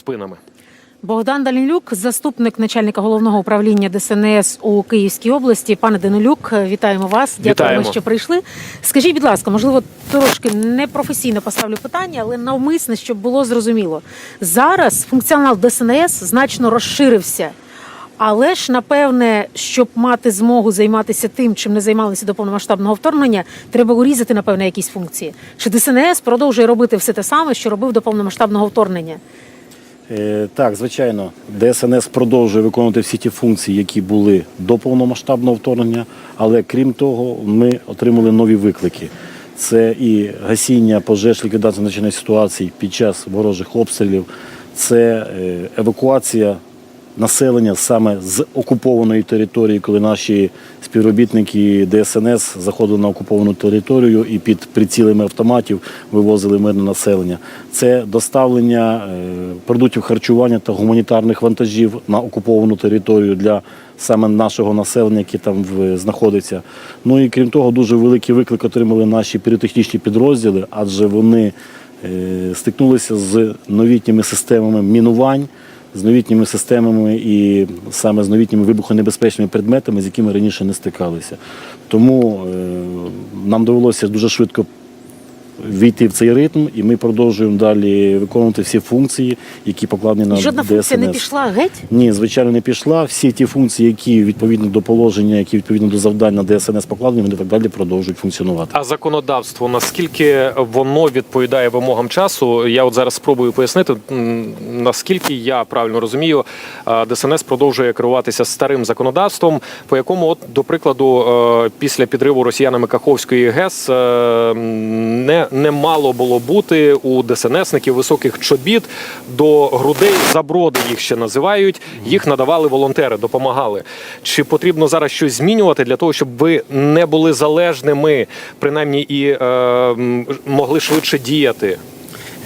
спинами. Богдан Данилюк, заступник начальника головного управління ДСНС у Київській області. Пане Данилюк, вітаємо вас. Дякуємо, Вітаємо. що прийшли. Скажіть, будь ласка, можливо, трошки непрофесійно поставлю питання, але навмисне, щоб було зрозуміло. Зараз функціонал ДСНС значно розширився. Але ж напевне, щоб мати змогу займатися тим, чим не займалися до повномасштабного вторгнення, треба урізати напевне якісь функції. Чи ДСНС продовжує робити все те саме, що робив до повномасштабного вторгнення? Е, Так, звичайно, ДСНС продовжує виконувати всі ті функції, які були до повномасштабного вторгнення. Але крім того, ми отримали нові виклики. Це і гасіння пожеж, ліквідація надзвичайних ситуацій під час ворожих обстрілів, це е, евакуація населення саме з окупованої території, коли наші співробітники ДСНС заходили на окуповану територію і під прицілами автоматів вивозили мирне населення. Це доставлення е, продуктів харчування та гуманітарних вантажів на окуповану територію для саме нашого населення, яке там знаходиться. Ну і крім того, дуже великий виклик отримали наші піротехнічні підрозділи, адже вони е, стикнулися з новітніми системами мінувань з новітніми системами і саме з новітніми вибухонебезпечними предметами, з якими раніше не стикалися. Тому е, нам довелося дуже швидко війти в цей ритм, і ми продовжуємо далі виконувати всі функції, які покладені на жодна ДСНС. функція не пішла геть? Ні, звичайно, не пішла. Всі ті функції, які відповідно до положення, які відповідно до завдань на ДСНС покладені, вони так далі продовжують функціонувати. А законодавство наскільки воно відповідає вимогам часу? Я от зараз спробую пояснити, наскільки я правильно розумію, ДСНС продовжує керуватися старим законодавством, по якому, от, до прикладу, е, після підриву росіянами Каховської ГЕС е, не, не мало було бути у ДСНСників високих чобіт до грудей заброди їх ще називають. Їх надавали волонтери, допомагали. Чи потрібно зараз щось змінювати для того, щоб ви не були залежними, принаймні і е, могли швидше діяти?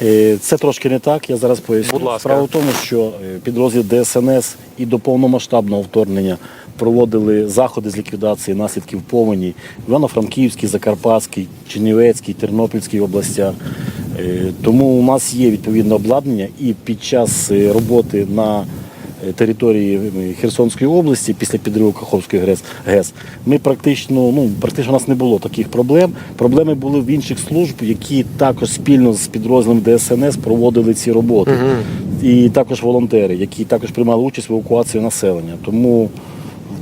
Е, Це трошки не так. Я зараз поясню. Будь ласка. Справа в тому, що е, підрозділ ДСНС і до повномасштабного вторгнення проводили заходи з ліквідації наслідків повені в Івано-Франківській, Закарпатській, Чернівецькій, Тернопільській областях. Е, Тому у нас є відповідне обладнання, і під час роботи на території е, Херсонської області після підриву Каховської ГЕС, ми практично, ну практично у нас не було таких проблем. Проблеми були в інших служб, які також спільно з підрозділом ДСНС проводили ці роботи. І також волонтери, які також приймали участь в евакуації населення. Тому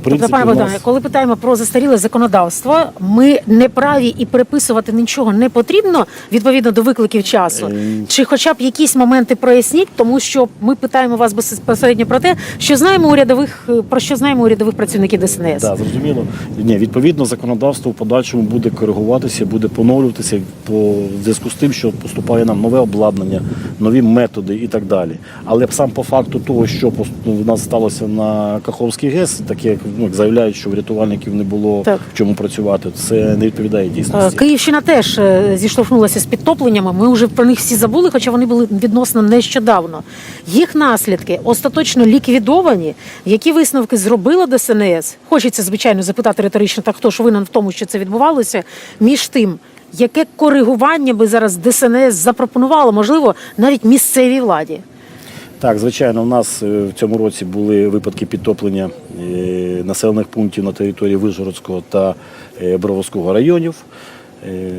Тобто, пане у Богдане, коли питаємо про застаріле законодавство, ми не праві і переписувати нічого не потрібно відповідно до викликів часу. Ем. Чи, хоча б якісь моменти проясніть, тому що ми питаємо вас безпосередньо про те, що знаємо урядових про що знаємо урядових працівників ДСНС. Так, зрозуміло. Ні, відповідно, законодавство в подальшому буде коригуватися, буде поновлюватися по зв'язку з тим, що поступає нам нове обладнання, нові методи і так далі. Але сам по факту того, що в нас сталося на Каховський ГЕС, таке як ну, як заявляють, що врятувальників не було Так. в чому працювати, це не відповідає Е, дійсності. Київщина теж е, зіштовхнулася з підтопленнями. Ми вже про них всі забули, хоча вони були відносно нещодавно. Їх наслідки остаточно ліквідовані. Які висновки зробила ДСНС? Хочеться звичайно запитати риторично, так хто ж винен в тому, що це відбувалося. Між тим, яке коригування би зараз ДСНС запропонувало, можливо, навіть місцевій владі. Так, звичайно, у нас е, в цьому році були випадки підтоплення е, населених пунктів на території Вижгородського та е, районів. Е,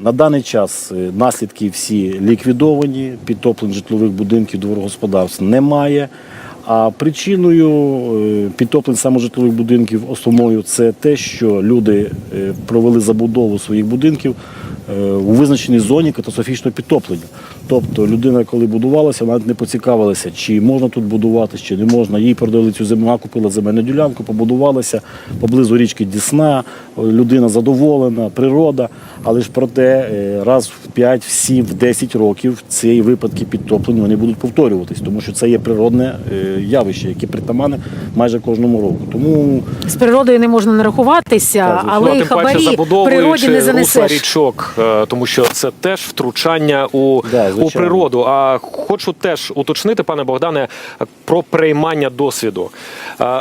На даний час наслідки всі ліквідовані, підтоплень житлових будинків, дворогосподарств немає. А причиною підтоплень саме житлових будинків основною це те, що люди провели забудову своїх будинків у визначеній зоні катастрофічного підтоплення. Тобто людина, коли будувалася, вона не поцікавилася, чи можна тут будуватися, чи не можна. Їй продали цю землю, вона купила земельну ділянку, побудувалася поблизу річки Дісна. Людина задоволена, природа. Але ж проте е, раз в 5, в 7, в 10 років ці випадки підтоплення вони будуть повторюватись, тому що це є природне е, явище, яке притаманне майже кожному року. Тому З природою не можна не рахуватися, Так, але Ну, і тим паче хабарі природі не русла занесеш. річок, е, тому що це теж втручання у, Да, у природу. А хочу теж уточнити, пане Богдане, про переймання досвіду.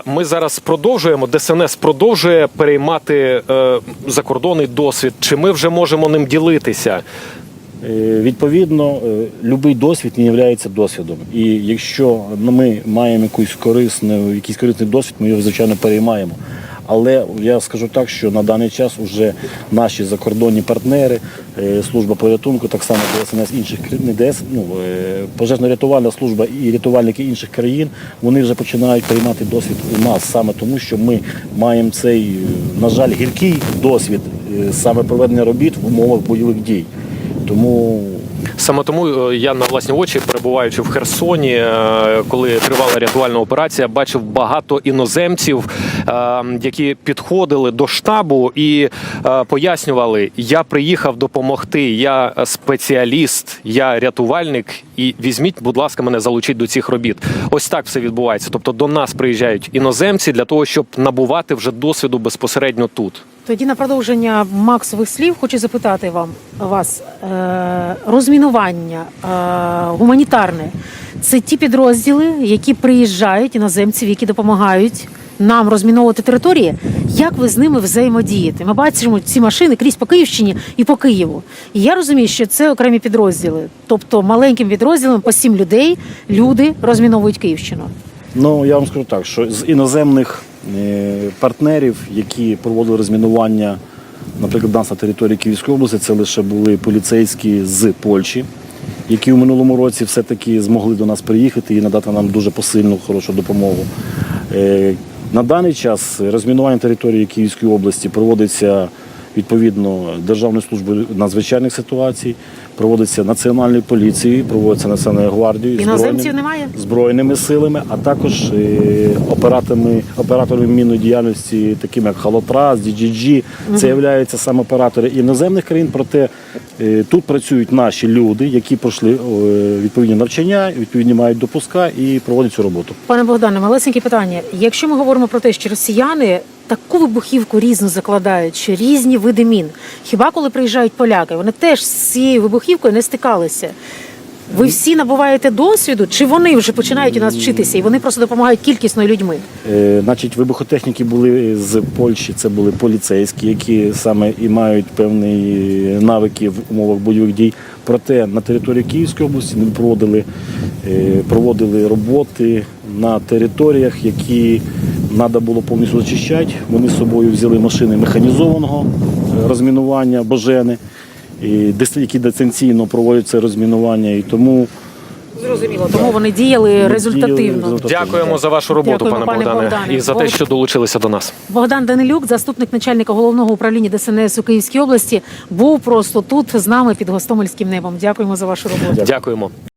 Ми зараз продовжуємо, ДСНС продовжує переймати е, закордонний досвід. Чи ми вже можемо ним ділитися? Е, Відповідно, е, будь-який досвід не є досвідом. І якщо ми маємо якусь корисну, якийсь корисний досвід, ми його звичайно переймаємо. Але я скажу так, що на даний час вже наші закордонні партнери, е, служба порятунку, так само ДСНС інших не ДС, ну, е, пожежно-рятувальна служба і рятувальники інших країн, вони вже починають приймати досвід у нас саме тому, що ми маємо цей, е, на жаль, гіркий досвід саме проведення робіт в умовах бойових дій. Тому Саме тому е, я на власні очі, перебуваючи в Херсоні, е, коли тривала рятувальна операція, бачив багато іноземців, е, які підходили до штабу і пояснювали: я приїхав допомогти, я спеціаліст, я рятувальник. І візьміть, будь ласка, мене залучіть до цих робіт. Ось так все відбувається. Тобто до нас приїжджають іноземці для того, щоб набувати вже досвіду безпосередньо тут. Тоді на продовження Максових слів хочу запитати вам вас е, розмінування е, гуманітарне. Це ті підрозділи, які приїжджають іноземців, які допомагають нам розміновувати території. Як ви з ними взаємодієте? Ми бачимо ці машини крізь по Київщині і по Києву. І я розумію, що це окремі підрозділи. Тобто маленьким підрозділом по сім людей люди розміновують Київщину. Ну, я вам скажу так, що з іноземних е, партнерів, які проводили розмінування, наприклад, нас на території Київської області, це лише були поліцейські з Польщі, які у минулому році все-таки змогли до нас приїхати і надати нам дуже посильну, хорошу допомогу. На даний час розмінування території Київської області проводиться відповідно Державною службою надзвичайних ситуацій, проводиться Національною поліцією, проводиться Національною гвардією. Іноземців немає? збройними силами, а також е, операторами, операторами мінної діяльності, такими як Халотрас, DGG. Це являються саме оператори іноземних країн. Проте е, тут працюють наші люди, які пройшли відповідні навчання, відповідні мають допуска і проводять цю роботу. Пане Богдане, малесеньке питання. Якщо ми говоримо про те, що росіяни таку вибухівку різну закладають, що різні види мін, хіба коли приїжджають поляки, вони теж з цією вибухівкою не стикалися. Ви всі набуваєте досвіду, чи вони вже починають у нас вчитися, і вони просто допомагають кількісно людьми? Е, Значить, вибухотехніки були з Польщі, це були поліцейські, які саме і мають певні навики в умовах бойових дій. Проте на території Київської області ми проводили, е, проводили роботи на територіях, які треба було повністю зачищати. Вони з собою взяли машини механізованого е, розмінування, божени, і які дистанційно проводять це розмінування. І тому Зрозуміло, тому вони діяли результативно. Дякуємо за вашу роботу, Дякуємо, пане пане Богдане, Богдане. і за те, що долучилися до нас. Богдан Данилюк, заступник начальника головного управління ДСНС у Київській області, був просто тут з нами під Гостомельським небом. Дякуємо за вашу роботу. Дякуємо.